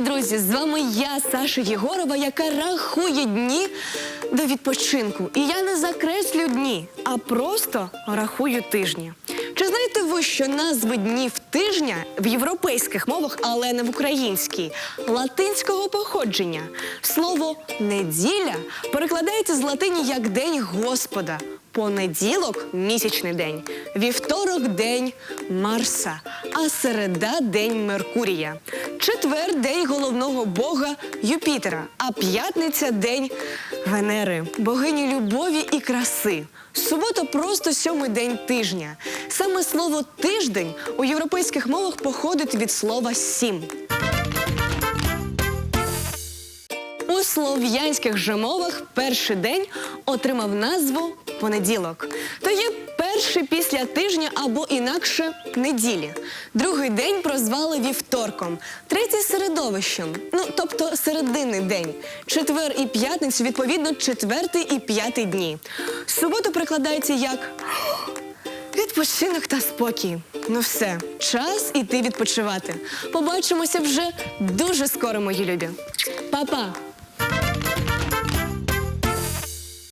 мої друзі! З вами я, Саша Єгорова, яка рахує дні до відпочинку. І я не закреслю дні, а просто рахую тижні. Чи знаєте ви, що назви днів тижня в європейських мовах, але не в українській, латинського походження? Слово неділя перекладається з латині як день Господа. Понеділок місячний день, вівторок день Марса, а середа день Меркурія, четвер день головного бога Юпітера, а п'ятниця день Венери, богині любові і краси. Субота просто сьомий день тижня. Саме слово тиждень у європейських мовах походить від слова сім. У слов'янських же мовах перший день отримав назву понеділок. То є перший після тижня або інакше неділі. Другий день прозвали вівторком, третій середовищем, ну тобто серединний день. Четвер і п'ятницю, відповідно, четвертий і п'ятий дні. Субота прикладається як Відпочинок та спокій. Ну все, час іти відпочивати. Побачимося вже дуже скоро, мої любі. Па-па!